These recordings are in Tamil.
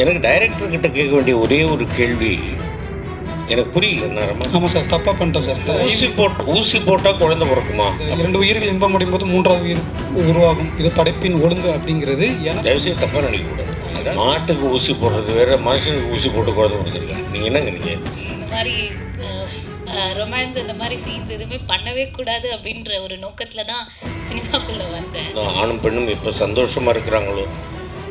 எனக்கு டைரக்டர் கிட்ட கேட்க வேண்டிய ஒரே ஒரு கேள்வி. எனக்கு புரியல நேரமா ஆமாம் சார் தப்பாக பண்ணிட்டோம் சார். ஊசி போட்டு ஊசி போட்டால் குழந்தை பிறக்குமா? இந்த இரண்டு உயிர்கள் இன்பம் அடையும் போது மூன்றாவது உயிர் உருவாகும். இது படைப்பின் ஒழுங்கு அப்படிங்கிறது எனக்கு தயவுசெய்து தப்பாக நினைக்கக்கூடாது. மாட்டுக்கு ஊசி போடுறது வேற மனுஷனுக்கு ஊசி போட்டு குழந்தை பிறந்திருக்கேன் நீங்கள் என்னங்க நீங்கள் இந்த மாதிரி ரொமான்ஸ் இந்த மாதிரி சீன்ஸ் எதுவுமே பண்ணவே கூடாது அப்படின்ற ஒரு நோக்கத்தில் தான் சினிமாக்குள்ளே வந்தேன். ஆணும் பெண்ணும் எப்போ சந்தோஷமாக இருக்கிறாங்களோ?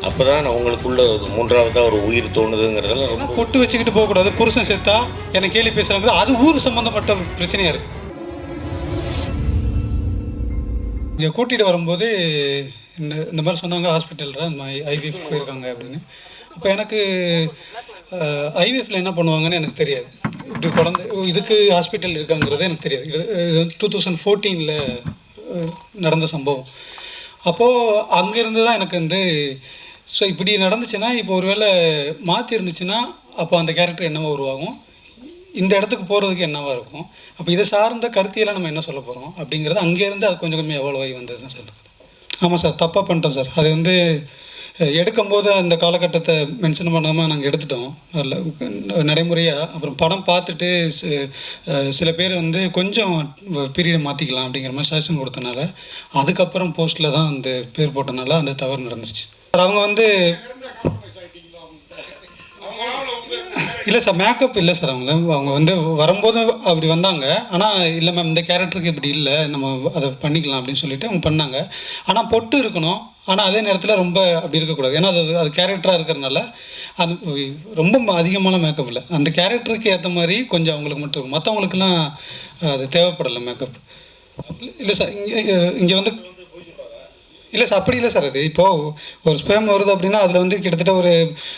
அப்போ தான் அவங்களுக்குள்ள ஒரு மூன்றாவதாக ஒரு உயிர் தோணுதுங்கிறதெல்லாம் ரொம்ப கொட்டு பொட்டு வச்சுக்கிட்டு போகக்கூடாது. புருஷன் செத்தா என்னை கேள்வி பேசுகிறாங்க அது ஊர் சம்மந்தப்பட்ட பிரச்சனையாக இருக்குது இங்கே கூட்டிகிட்டு வரும்போது இந்த இந்த மாதிரி சொன்னாங்க ஹாஸ்பிட்டலில் இந்த மாதிரி ஐவிஎஃப் போயிருக்காங்க அப்படின்னு. அப்போ எனக்கு ஐவிஎஃப்ல என்ன பண்ணுவாங்கன்னு எனக்கு தெரியாது. இப்படி குழந்தை இதுக்கு ஹாஸ்பிட்டல் இருக்காங்கிறது எனக்கு தெரியாது. இது டூ தௌசண்ட் ஃபோர்டீனில் நடந்த சம்பவம். அப்போது அங்கேருந்து தான் எனக்கு வந்து ஸோ இப்படி நடந்துச்சுன்னா இப்போ ஒருவேளை மாற்றி இருந்துச்சுன்னா அப்போ அந்த கேரக்டர் என்னவா உருவாகும். இந்த இடத்துக்கு போகிறதுக்கு என்னவாக இருக்கும்? அப்போ இதை சார்ந்த கருத்தியெல்லாம் நம்ம என்ன சொல்ல போகிறோம் அப்படிங்கிறது அங்கேருந்து அது கொஞ்சம் கொஞ்சம் எவ்வளோ ஆகி வந்ததுன்னு சார் ஆமாம் சார் தப்பாக பண்ணிட்டோம் சார். அது வந்து எடுக்கும்போது அந்த காலகட்டத்தை மென்ஷன் பண்ணாமல் நாங்கள் எடுத்துட்டோம். அதில் நடைமுறையாக அப்புறம் படம் பார்த்துட்டு சில பேர் வந்து கொஞ்சம் பீரியடை மாற்றிக்கலாம் அப்படிங்கிற மாதிரி சஜஷன் கொடுத்தனால அதுக்கப்புறம் போஸ்ட்டில் தான் அந்த பேர் போட்டனால அந்த தவறு நடந்துச்சு அவங்க வந்து இல்லை சார் மேக்கப் இல்லை சார் அவங்க. அவங்க வந்து வரும்போது அப்படி வந்தாங்க. ஆனால் இல்லை மேம் இந்த கேரக்டருக்கு இப்படி இல்லை. நம்ம அதை பண்ணிக்கலாம் அப்படின்னு சொல்லிட்டு அவங்க பண்ணாங்க. ஆனால் பொட்டு இருக்கணும். ஆனால் அதே நேரத்தில் ரொம்ப அப்படி இருக்கக்கூடாது. ஏன்னா அது அது கேரக்டராக இருக்கிறனால அது ரொம்ப அதிகமான மேக்கப் இல்லை. அந்த கேரக்டருக்கு ஏற்ற மாதிரி கொஞ்சம் அவங்களுக்கு மட்டும் இருக்கும். மற்றவங்களுக்குலாம் அது தேவைப்படலை மேக்கப் இல்லை சார் இங்கே இங்கே வந்து இல்லை சார் அப்படி இல்லை சார் அது இப்போது ஒரு ஸ்பேம் வருது அப்படின்னா அதில் வந்து கிட்டத்தட்ட ஒரு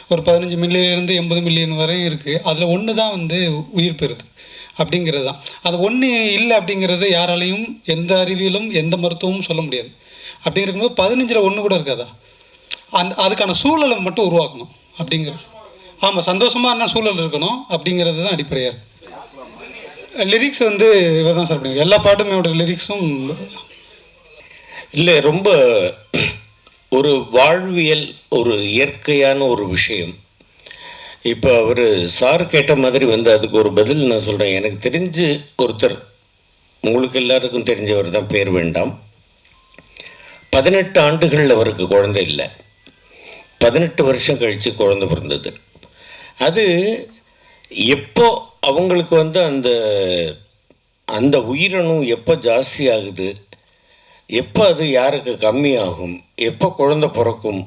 ஒரு பதினஞ்சு மில்லியன்லேருந்து எண்பது மில்லியன் வரையும் இருக்குது அதில் ஒன்று தான் வந்து உயிர் பெறுது அப்படிங்கிறது தான். அது ஒன்று இல்லை அப்படிங்கிறது யாராலையும் எந்த அறிவியலும் எந்த மருத்துவமும் சொல்ல முடியாது. அப்படி இருக்கும்போது பதினஞ்சில் ஒன்று கூட இருக்காதா? அந்த அதுக்கான சூழலை மட்டும் உருவாக்கணும் அப்படிங்கிறது ஆமாம் சந்தோஷமான சூழல் இருக்கணும் அப்படிங்கிறது தான் அடிப்படையாக இருக்குது லிரிக்ஸ் வந்து இவர் தான் சார் பண்ணுவாங்க எல்லா பாட்டுமே லிரிக்ஸும் இல்லை ரொம்ப ஒரு வாழ்வியல் ஒரு இயற்கையான ஒரு விஷயம். இப்போ அவர் சார் கேட்ட மாதிரி வந்து அதுக்கு ஒரு பதில் நான் சொல்கிறேன் எனக்கு தெரிஞ்சு ஒருத்தர் உங்களுக்கு எல்லாருக்கும் தெரிஞ்சவர் தான் பேர் வேண்டாம். பதினெட்டு ஆண்டுகள் அவருக்கு குழந்தை இல்லை. பதினெட்டு வருஷம் கழித்து குழந்தை பிறந்தது. அது எப்போ அவங்களுக்கு வந்து அந்த அந்த உயிரணு எப்போ ஜாஸ்தி ஆகுது எப்போ அது யாருக்கு கம்மியாகும்? எப்போ குழந்த பிறக்கும்?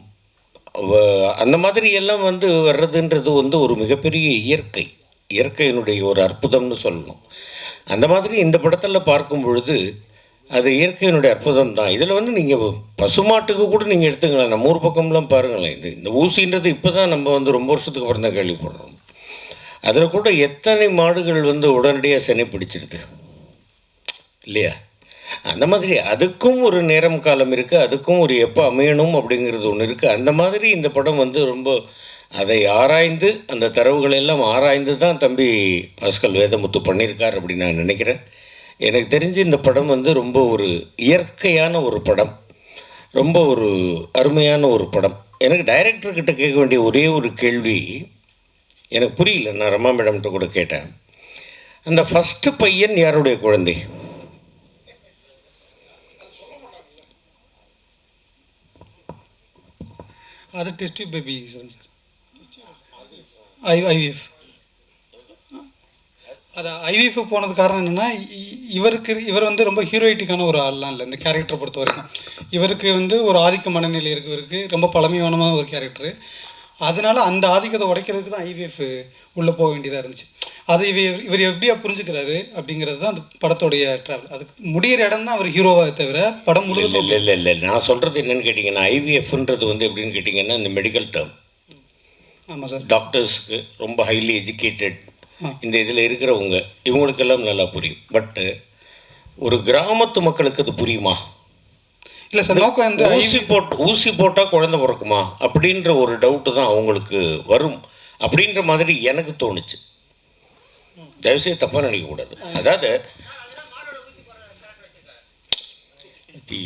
அந்த மாதிரி எல்லாம் வந்து வர்றதுன்றது வந்து ஒரு மிகப்பெரிய இயற்கை. இயற்கையினுடைய ஒரு அற்புதம்னு சொல்லணும். அந்த மாதிரி இந்த படத்தில் பார்க்கும் பொழுது அது இயற்கையினுடைய அற்புதம் தான். இதில் வந்து நீங்கள் பசுமாட்டுக்கு கூட நீங்கள் எடுத்துக்கலாம். நம்ம ஊர் பக்கம்லாம் பாருங்களேன். இது இந்த ஊசின்றது இப்போ தான் நம்ம வந்து ரொம்ப வருஷத்துக்கு அப்புறம் தான் கேள்விப்படுறோம். அதில் கூட எத்தனை மாடுகள் வந்து உடனடியாக சனி பிடிச்சிருது? இல்லையா? அந்த மாதிரி அதுக்கும் ஒரு நேரம் காலம் இருக்குது அதுக்கும் ஒரு எப்போ அமையணும் அப்படிங்கிறது ஒன்று இருக்குது அந்த மாதிரி இந்த படம் வந்து ரொம்ப அதை ஆராய்ந்து அந்த தரவுகளை எல்லாம் ஆராய்ந்து தான் தம்பி பாஸ்கல் வேதமுத்து பண்ணியிருக்கார் அப்படின்னு நான் நினைக்கிறேன். எனக்கு தெரிஞ்சு இந்த படம் வந்து ரொம்ப ஒரு இயற்கையான ஒரு படம். ரொம்ப ஒரு அருமையான ஒரு படம். எனக்கு டைரக்டர்கிட்ட கேட்க வேண்டிய ஒரே ஒரு கேள்வி எனக்கு புரியல நான் ரமா மேடம்கிட்ட கூட கேட்டேன். அந்த ஃபஸ்ட்டு பையன் யாருடைய குழந்தை? அது test baby sir I IVF அது ஐவிஎஃப் போனது காரணம் என்னென்னா இவருக்கு இவர் வந்து ரொம்ப ஹீரோயிட்டிக்கான ஒரு ஆள்லாம் இல்லை இந்த கேரக்டரை பொறுத்த வரைக்கும். இவருக்கு வந்து ஒரு ஆதிக்க மனநிலை இருக்கு இவருக்கு ரொம்ப பழமையானமான ஒரு கேரக்டரு அதனால அந்த ஆதிக்கத்தை உடைக்கிறதுக்கு தான் ஐவிஎஃப் உள்ளே போக வேண்டியதாக இருந்துச்சு. அது இவர் இவர் எப்படியா புரிஞ்சுக்கிறாரு அப்படிங்கிறது தான் அந்த படத்தோடைய ட்ராவல் அதுக்கு முடியிற இடம் தான் அவர் ஹீரோவாக தவிர படம் முழுவதும் இல்லை இல்லை இல்லை நான் சொல்கிறது என்னன்னு கேட்டிங்கன்னா ஐவிஎஃப்ன்றது வந்து எப்படின்னு கேட்டிங்கன்னா இந்த மெடிக்கல் டேர்ம் ஆமாம் சார். டாக்டர்ஸ்க்கு ரொம்ப ஹைலி எஜுகேட்டட். இந்த இதில் இருக்கிறவங்க இவங்களுக்கெல்லாம் நல்லா புரியும். பட்டு ஒரு கிராமத்து மக்களுக்கு அது புரியுமா? இல்லை சார் நோக்கம் இந்த ஊசி போட்டு ஊசி போட்டால் குழந்தை பிறக்குமா? அப்படின்ற ஒரு டவுட்டு தான் அவங்களுக்கு வரும். அப்படின்ற மாதிரி எனக்கு தோணுச்சு. தயவுசெய்து தப்பாக நினைக்கக்கூடாது. அதாவது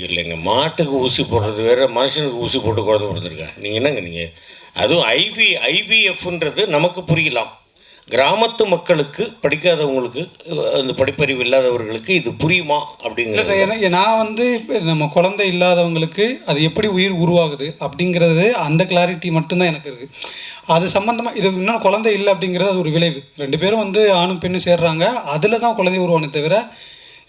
இல்லைங்க மாட்டுக்கு ஊசி போடுறது வேறு மனுஷனுக்கு ஊசி போட்டு குழந்தை பிறந்திருக்கா நீங்கள் என்னங்க நீங்கள் அதுவும் ஐவி ஐவிஎஃப்ன்றது நமக்கு புரியலாம். கிராமத்து மக்களுக்கு படிக்காதவங்களுக்கு அந்த படிப்பறிவு இல்லாதவர்களுக்கு இது புரியுமா அப்படிங்கிறது எனக்கு நான் வந்து நம்ம குழந்தை இல்லாதவங்களுக்கு அது எப்படி உயிர் உருவாகுது அப்படிங்கிறது அந்த கிளாரிட்டி மட்டும்தான் எனக்கு இருக்குது அது சம்மந்தமாக இது இன்னும் குழந்தை இல்லை அப்படிங்கிறது அது ஒரு விளைவு. ரெண்டு பேரும் வந்து ஆணும் பெண்ணும் சேர்றாங்க அதில் தான் குழந்தை உருவானே தவிர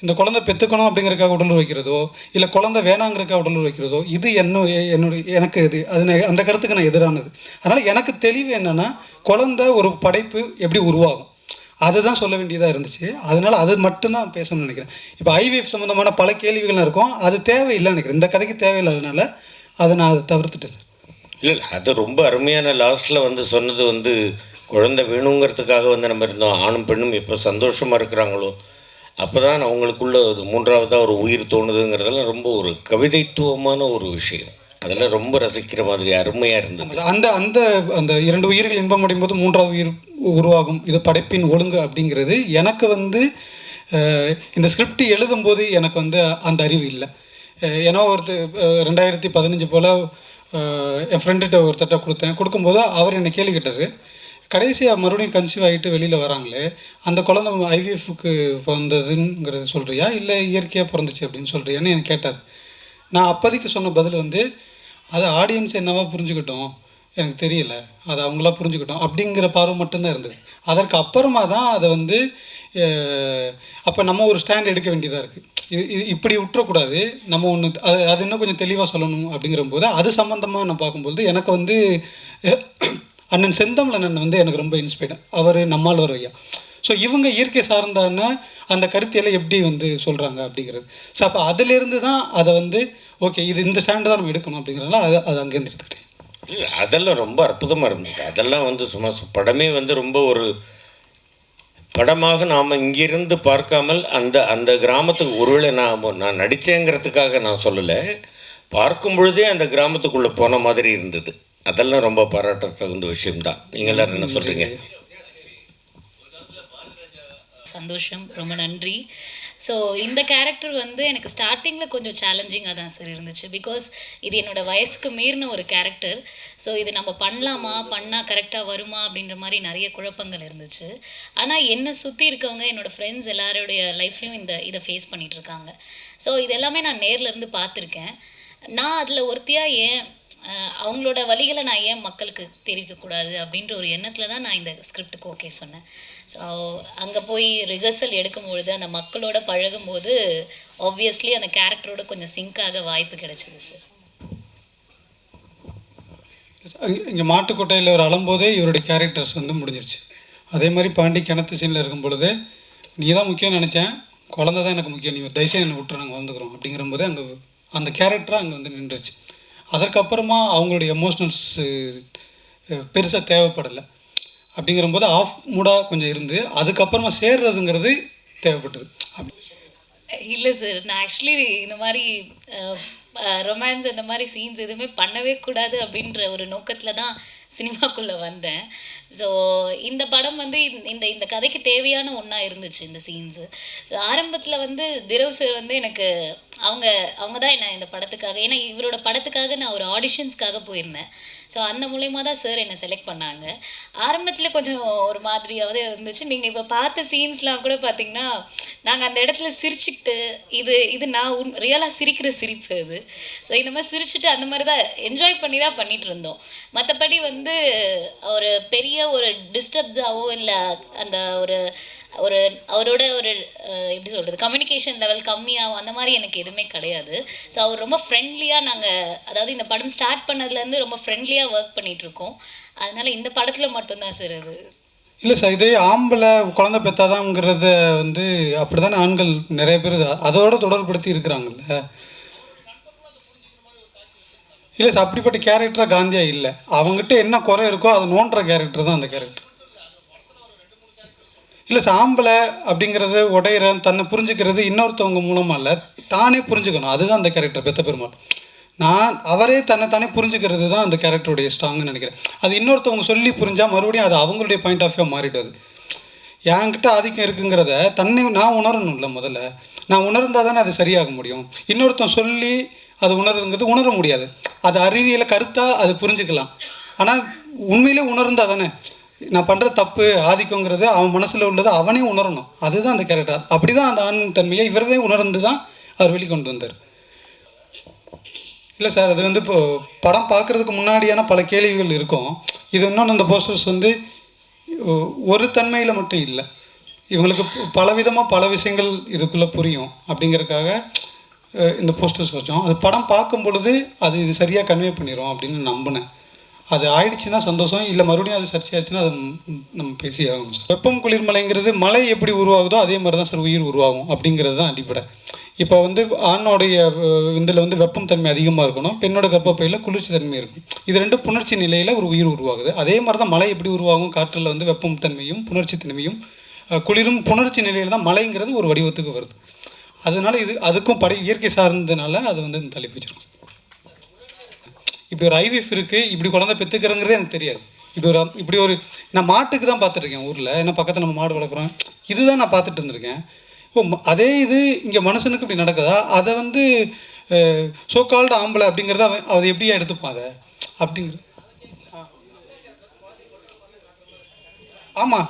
இந்த குழந்தை பெற்றுக்கணும் அப்படிங்கிறக்காக உடல் வைக்கிறதோ இல்லை குழந்தை வேணாங்கிறக்காக உடல் வைக்கிறதோ இது என்ன என்னுடைய எனக்கு இது அது நான் அந்த கருத்துக்கு நான் எதிரானது. அதனால் எனக்கு தெளிவு என்னென்னா குழந்தை ஒரு படைப்பு எப்படி உருவாகும்? அதுதான் சொல்ல வேண்டியதாக இருந்துச்சு. அதனால் அது மட்டும்தான் பேசணும்னு நினைக்கிறேன். இப்போ ஐவிஎஃப் சம்மந்தமான பல கேள்விகள்லாம் இருக்கும். அது தேவையில்லைன்னு நினைக்கிறேன். இந்த கதைக்கு தேவையில்லாதனால அதை நான் அதை தவிர்த்துட்டேன். இல்லை இல்லை. அது ரொம்ப அருமையான லாஸ்ட்டில் வந்து சொன்னது வந்து குழந்தை வேணுங்கிறதுக்காக வந்து நம்ம இருந்தோம். ஆணும் பெண்ணும் எப்போ சந்தோஷமாக இருக்கிறாங்களோ அப்போ தான் அவங்களுக்குள்ள ஒரு மூன்றாவதாக ஒரு உயிர் தோணுதுங்கிறதெல்லாம் ரொம்ப ஒரு கவிதைத்துவமான ஒரு விஷயம். அதெல்லாம் ரொம்ப ரசிக்கிற மாதிரி அருமையாக இருந்தது. அந்த அந்த அந்த இரண்டு உயிர்கள் இன்பம் அடையும் போது மூன்றாவது உயிர் உருவாகும். இது படைப்பின் ஒழுங்கு அப்படிங்கிறது எனக்கு வந்து இந்த ஸ்கிரிப்ட் எழுதும்போது எனக்கு வந்து அந்த அறிவு இல்லை. ஏன்னா ஒருத்தர் ரெண்டாயிரத்தி பதினஞ்சு போல் என் ஃப்ரெண்டுகிட்ட ஒருத்தர்கிட்ட கொடுத்தேன். கொடுக்கும்போது அவர் என்னை கேள்வி கேட்டார். கடைசியாக மறுபடியும் கன்சீவ் ஆகிட்டு வெளியில் வராங்களே அந்த குழந்தை ஐவிஎஃப்க்கு பிறந்ததுங்கிறது சொல்கிறியா இல்லை இயற்கையாக பிறந்துச்சு அப்படின்னு சொல்கிறியான்னு எனக்கு கேட்டார். நான் அப்போதைக்கு சொன்ன பதில் வந்து அதை ஆடியன்ஸ் என்னவா புரிஞ்சுக்கிட்டோம். எனக்கு தெரியல. அதை அவங்களா புரிஞ்சுக்கிட்டோம். அப்படிங்கிற பார்வை மட்டும்தான் இருந்தது. அதற்கு அப்புறமா தான் அதை வந்து அப்போ நம்ம ஒரு ஸ்டாண்ட் எடுக்க வேண்டியதாக இருக்குது இது இது இப்படி விட்டுறக்கூடாது நம்ம ஒன்று அது அது இன்னும் கொஞ்சம் தெளிவாக சொல்லணும் அப்படிங்கிற போது அது சம்மந்தமாக நான் பார்க்கும்போது எனக்கு வந்து அஹ், அண்ணன் வந்து எனக்கு ரொம்ப இன்ஸ்பைர்டு அவர் நம்மாழ்வார் ஐயா. ஸோ இவங்க இயற்கை சார்ந்தான அந்த கருத்தியெல்லாம் எப்படி வந்து சொல்கிறாங்க அப்படிங்கிறது. ஸோ அப்போ அதிலேருந்து தான் அதை வந்து ஓகே இது இந்த ஸ்டாண்டு தான் நம்ம எடுக்கணும் அப்படிங்கிறனால அதை அதை அங்கேருந்து எடுத்துக்கிட்டேன். இல்லை அதெல்லாம் ரொம்ப அற்புதமாக இருந்தது. அதெல்லாம் வந்து சும்மா படமே வந்து ரொம்ப ஒரு படமாக நாம் இங்கிருந்து பார்க்காமல் அந்த அந்த கிராமத்துக்கு ஒருவேளை நான் நான் நடித்தேங்கிறதுக்காக நான் சொல்லலை. பார்க்கும் பொழுதே அந்த கிராமத்துக்குள்ளே போன மாதிரி இருந்தது. அதெல்லாம் ரொம்ப பாராட்ட தகுந்த விஷயம்தான். நீங்கள் எல்லாரும் என்ன சொல்கிறீங்க சந்தோஷம் ரொம்ப நன்றி. ஸோ இந்த கேரக்டர் வந்து எனக்கு ஸ்டார்டிங்கில் கொஞ்சம் சேலஞ்சிங்காக தான் சார் இருந்துச்சு. பிகாஸ் இது என்னோடய வயசுக்கு மீறின ஒரு கேரக்டர் ஸோ இது நம்ம பண்ணலாமா? பண்ணால் கரெக்டாக வருமா? அப்படின்ற மாதிரி நிறைய குழப்பங்கள் இருந்துச்சு. ஆனால் என்னை சுற்றி இருக்கவங்க என்னோடய ஃப்ரெண்ட்ஸ் எல்லாருடைய லைஃப்லேயும் இந்த இதை ஃபேஸ் பண்ணிகிட்ருக்காங்க இருக்காங்க. ஸோ இது எல்லாமே நான் நேரில் இருந்து பார்த்துருக்கேன். நான் அதில் ஒருத்தியாக ஏன் அவங்களோட வழிகளை நான் ஏன் மக்களுக்கு தெரிவிக்கக்கூடாது அப்படின்ற ஒரு எண்ணத்தில் தான் நான் இந்த ஸ்கிரிப்டுக்கு ஓகே சொன்னேன். ஸோ அங்கே போய் ரிஹர்சல் எடுக்கும்பொழுது அந்த மக்களோட பழகும்போது ஆப்வியஸ்லி அந்த கேரக்டரோட கொஞ்சம் சிங்க் ஆக வாய்ப்பு கிடைச்சிது சார் இங்கே மாட்டுக்கொட்டையில் ஒரு அலம்போதே இவருடைய கேரக்டர்ஸ் வந்து முடிஞ்சிருச்சு. அதே மாதிரி பாண்டி கிணத்து சீனில் இருக்கும் பொழுது நீ தான் முக்கியம் நினச்சேன். குழந்த தான் எனக்கு முக்கியம். நீ தயவுசெய்து என்னை விட்டு நாங்கள் வந்துக்கிறோம் அப்படிங்கிற போது அங்கே அந்த கேரக்டராக அங்கே வந்து நின்றுச்சு. அதற்கப்புறமா அவங்களுடைய எமோஷ்னல்ஸ் பெருசாக தேவைப்படலை. அப்படிங்கிற போது ஆஃப் மூடாக கொஞ்சம் இருந்து அதுக்கப்புறமா சேர்றதுங்கிறது தேவைப்பட்டது. அப்படி. இல்லை சார் நான் ஆக்சுவலி இந்த மாதிரி ரொமான்ஸ் இந்த மாதிரி சீன்ஸ் எதுவுமே பண்ணவே கூடாது அப்படின்ற ஒரு நோக்கத்தில் தான் சினிமாக்குள்ளே வந்தேன். ஸோ இந்த படம் வந்து இந்த- இந்த இந்த கதைக்கு தேவையான ஒன்றா இருந்துச்சு இந்த சீன்ஸு ஸோ ஆரம்பத்தில் வந்து திரவ் சார் வந்து எனக்கு அவங்க அவங்க தான் என்ன இந்த படத்துக்காக ஏன்னா இவரோட படத்துக்காக நான் ஒரு ஆடிஷன்ஸ்க்காக போயிருந்தேன். ஸோ அந்த மூலயமா தான் சார் என்னை செலக்ட் பண்ணாங்க. ஆரம்பத்தில் கொஞ்சம் ஒரு மாதிரியாவது இருந்துச்சு. நீங்கள் இப்போ பார்த்த சீன்ஸ்லாம் கூட பார்த்தீங்கன்னா நாங்கள் அந்த இடத்துல சிரிச்சுக்கிட்டு இது இது நான் உன் ரியலாக சிரிக்கிற சிரிப்பு அது. ஸோ இந்த மாதிரி சிரிச்சுட்டு அந்த மாதிரி தான் என்ஜாய் பண்ணி தான் பண்ணிகிட்டு இருந்தோம். மற்றபடி வந்து ஒரு பெரிய ஒரு டிஸ்டர்ப்டாவோ இல்லை அந்த ஒரு ஒரு அவரோட ஒரு எப்படி சொல்கிறது கம்யூனிகேஷன் லெவல் கம்மியாகும் அந்த மாதிரி எனக்கு எதுவுமே கிடையாது. ஸோ அவர் ரொம்ப ஃப்ரெண்ட்லியாக நாங்கள் அதாவது இந்த படம் ஸ்டார்ட் பண்ணதுலேருந்து ரொம்ப ஃப்ரெண்ட்லியாக ஒர்க் பண்ணிகிட்ருக்கோம் அதனால் இந்த படத்தில் மட்டும்தான் சார் அது. இல்லை சார் இதே ஆம்பளை குழந்தை பெற்றாதாங்கிறத வந்து அப்படி தானே ஆண்கள் நிறைய பேர் அதோட தொடர்படுத்தி இருக்கிறாங்கல்ல. இல்லை சார் அப்படிப்பட்ட கேரக்டராக காந்தியா இல்லை. அவங்ககிட்ட என்ன குறை இருக்கோ அதை நோண்டுற கேரக்டர் தான் அந்த கேரக்டர் இல்லை சாம்பலை அப்படிங்கிறது உடையிற தன்னை புரிஞ்சுக்கிறது இன்னொருத்தவங்க மூலமாக இல்லை. தானே புரிஞ்சுக்கணும். அதுதான் அந்த கேரக்டர் பெத்த பெருமாள். நான் அவரே தன்னை தானே புரிஞ்சுக்கிறது தான் அந்த கேரக்டருடைய ஸ்ட்ராங்னு நினைக்கிறேன். அது இன்னொருத்தவங்க சொல்லி புரிஞ்சால் மறுபடியும் அது அவங்களுடைய பாயிண்ட் ஆஃப் வியூ மாறிடுது. என்கிட்ட ஆதிக்கம் இருக்குங்கிறத தன்னை நான் உணரணும்ல முதல்ல. நான் உணர்ந்தால் தானே அது சரியாக முடியும். இன்னொருத்தன் சொல்லி அது உணருங்கிறது உணர முடியாது. அது அறிவியலை கருத்தாக அது புரிஞ்சுக்கலாம். ஆனால் உண்மையிலே உணர்ந்தா தானே. நான் பண்ணுற தப்பு ஆதிக்கங்கிறது அவன் மனசில் உள்ளது அவனே உணரணும். அதுதான் அந்த கேரக்டர் அப்படி தான் அந்த ஆண் தன்மையை இவரதே உணர்ந்து தான் அவர் வெளிக்கொண்டு வந்தார். இல்லை சார் அது வந்து இப்போ படம் பார்க்குறதுக்கு முன்னாடியான பல கேள்விகள் இருக்கும். இது இன்னொன்று அந்த போஸ்டர்ஸ் வந்து ஒரு தன்மையில் மட்டும் இல்லை. இவங்களுக்கு பலவிதமாக பல விஷயங்கள் இதுக்குள்ளே புரியும். அப்படிங்கிறதுக்காக இந்த போஸ்டர்ஸ் வச்சோம். அது படம் பார்க்கும் பொழுது அது இது சரியாக கன்வே பண்ணிடும் அப்படின்னு நம்பினேன். அது ஆயிடுச்சுன்னா சந்தோஷம் இல்லை மறுபடியும் அது சர்ச்சையாச்சுன்னா அது நம்ம பேசி ஆகணும் சார். வெப்பம் குளிர்மலைங்கிறது மழை எப்படி உருவாகுதோ அதே மாதிரி தான் சார் உயிர் உருவாகும் அப்படிங்கிறது தான் அடிப்படை. இப்போ வந்து ஆணோடைய இதில் வந்து வெப்பம் தன்மை அதிகமாக இருக்கணும். பெண்ணோட கர்ப்பப்பையில் குளிர்ச்சி தன்மை இருக்கும். இது ரெண்டு புணர்ச்சி நிலையில் ஒரு உயிர் உருவாகுது. அதே மாதிரி தான் மழை எப்படி உருவாகும்? காற்றில் வந்து வெப்பம் தன்மையும் புணர்ச்சி தன்மையும் குளிரும் புணர்ச்சி நிலையில் தான் மழைங்கிறது ஒரு வடிவத்துக்கு வருது. அதனால இது அதுக்கும் படை இயற்கை சார்ந்ததுனால அது வந்து தள்ளி வச்சிருக்கோம். இப்படி ஒரு ஐவிஎஃப் இருக்குது இப்படி குழந்தை பெற்றுக்கிறேங்கிறதே எனக்கு தெரியாது. இப்படி ஒரு இப்படி ஒரு நான் மாட்டுக்கு தான் பார்த்துருக்கேன் ஊரில். ஏன்னா பக்கத்தில் நம்ம மாடு வளர்க்குறோம். இதுதான் நான் பார்த்துட்டு இருந்திருக்கேன். ஓ ம- அதே இது இங்கே மனுஷனுக்கு இப்படி நடக்குதா? அதை வந்து சோ கால்டு ஆம்பளை அப்படிங்கிறத அவன் அதை எப்படியா எடுத்துப்பான் அதை? அப்படிங்கிற ஆமாம்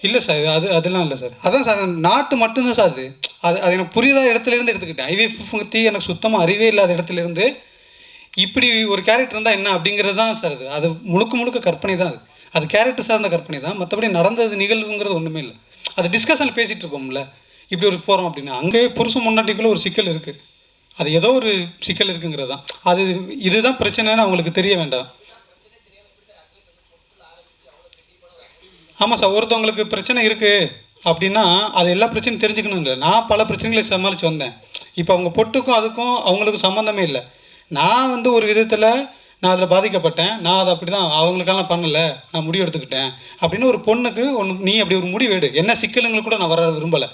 இல்லை சார் அது அதெல்லாம் இல்லை சார். அதான் சார் நாட்டு மட்டும்தான் சார் அது. அது அது எனக்கு புரியாத இடத்துலேருந்து எடுத்துக்கிட்டேன். ஐவிஎஃப் பற்றி எனக்கு சுத்தமாக அறிவே இல்லாத இடத்துலேருந்து இப்படி ஒரு கேரக்டர் இருந்தால் என்ன அப்படிங்கிறது தான் சார் அது. அது முழுக்க முழுக்க கற்பனை தான் அது. அது கேரக்டர் சார்ந்த கற்பனை தான். மற்றபடி நடந்தது நிகழ்வுங்கிறது ஒன்றுமே இல்லை. அது டிஸ்கஷனில் பேசிகிட்டு இருப்போம்ல இப்படி ஒரு போகிறோம் அப்படின்னா அங்கேயே புருஷன் முன்னாடிக்குள்ளே ஒரு சிக்கல் இருக்குது அது ஏதோ ஒரு சிக்கல் இருக்குங்கிறது தான். அது இதுதான் பிரச்சனைன்னு அவங்களுக்கு தெரிய வேண்டாம். ஆமாம் சார் ஒருத்தவங்களுக்கு பிரச்சனை இருக்குது அப்படின்னா அது எல்லா பிரச்சனையும் தெரிஞ்சுக்கணும் இல்லை. நான் பல பிரச்சனைகளை சமாளித்து வந்தேன். இப்போ அவங்க பொட்டுக்கும் அதுக்கும் அவங்களுக்கும் சம்மந்தமே இல்லை. நான் வந்து ஒரு விதத்தில் நான் அதில் பாதிக்கப்பட்டேன். நான் அதை அப்படி தான் அவங்களுக்கெல்லாம் பண்ணலை. நான் முடிவு எடுத்துக்கிட்டேன். அப்படின்னு ஒரு பொண்ணுக்கு ஒன்று நீ அப்படி ஒரு முடிவு எடு. என்ன சிக்கலுங்களுக்கு கூட நான் வர விரும்பலை.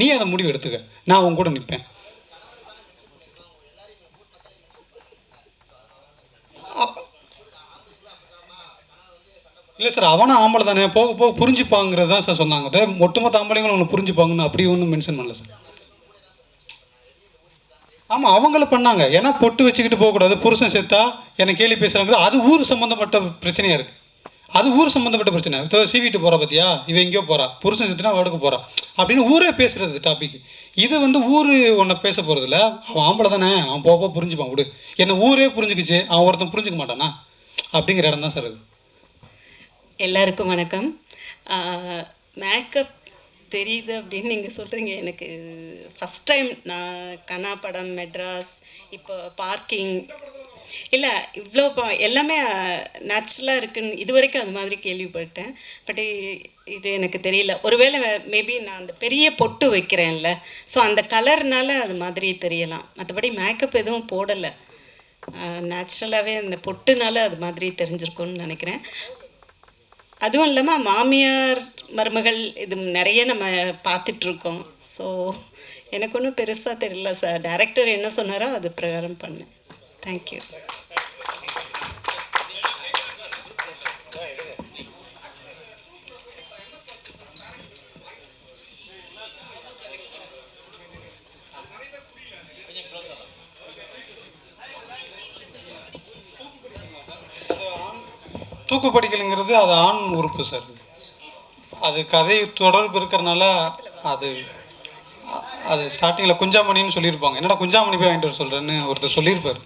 நீ அதை முடிவு எடுத்துக்க. நான் உன் கூட நிற்பேன் இல்லை சார் அவனும் ஆம்பளை தானே போக போக புரிஞ்சுப்பாங்கிறது தான் சார் சொன்னாங்க. ஒட்டுமொத்த ஆம்பளைங்களும் ஒன்று புரிஞ்சுப்பாங்கன்னு அப்படி ஒன்றும் மென்ஷன் பண்ணல சார். ஆமாம் அவங்கள பண்ணாங்க. ஏன்னா பொட்டு வச்சுக்கிட்டு போகக்கூடாது. புருஷன் செத்தா என்னை கேள்வி பேசுகிறாங்க அது ஊர் சம்மந்தப்பட்ட பிரச்சனையாக இருக்குது அது ஊர் சம்மந்தப்பட்ட பிரச்சனை. இப்போ சீவிட்டு போகிறா பார்த்தியா இவன் எங்கேயோ போகிறா புருஷன் செத்துனா வடக்கு போகிறா அப்படின்னு ஊரே பேசுகிறது டாபிக் இது வந்து ஊர் ஒன்றை பேச போகிறதில்ல அவன் ஆம்பளை தானே. அவன் போக போக புரிஞ்சுப்பான் விடு. என்னை ஊரே புரிஞ்சுக்கிச்சு. அவன் ஒருத்தன் புரிஞ்சுக்க மாட்டானா? அப்படிங்கிற இடம் தான் சார் அது. எல்லாருக்கும் வணக்கம். மேக்கப் தெரியுது அப்படின்னு நீங்கள் சொல்கிறீங்க எனக்கு ஃபஸ்ட் டைம் நான் கனா படம் மெட்ராஸ் இப்போ பார்க்கிங் இல்லை இவ்வளோ ப- எல்லாமே நேச்சுரலாக இருக்குன்னு இது வரைக்கும் அது மாதிரி கேள்விப்பட்டேன். பட் இது எனக்கு தெரியல. ஒருவேளை மேபி நான் அந்த பெரிய பொட்டு வைக்கிறேன்ல. ஸோ அந்த கலர்னால அது மாதிரி தெரியலாம். மற்றபடி மேக்கப் எதுவும் போடலை. நேச்சுரலாகவே அந்த பொட்டுனால அது மாதிரி தெரிஞ்சிருக்கும்னு நினைக்கிறேன். அதுவும் இல்லாமல் மாமியார் மருமகள் இது நிறைய நம்ம பார்த்துட்ருக்கோம். ஸோ எனக்கு ஒன்றும் பெருசாக தெரியல சார் டேரக்டர் என்ன சொன்னாரோ அது பிரகாரம் பண்ணேன். தேங்க்யூ தூக்கு படிக்கலைங்கிறது அது ஆண் உறுப்பு சார். அது கதை தொடர்பு இருக்கிறனால அது அது ஸ்டார்டிங்கில் குஞ்சாமணின்னு சொல்லியிருப்பாங்க. என்னடா குஞ்சாமணி போய் வாங்கிட்டு வர சொல்கிறேன்னு ஒருத்தர் சொல்லியிருப்பார்.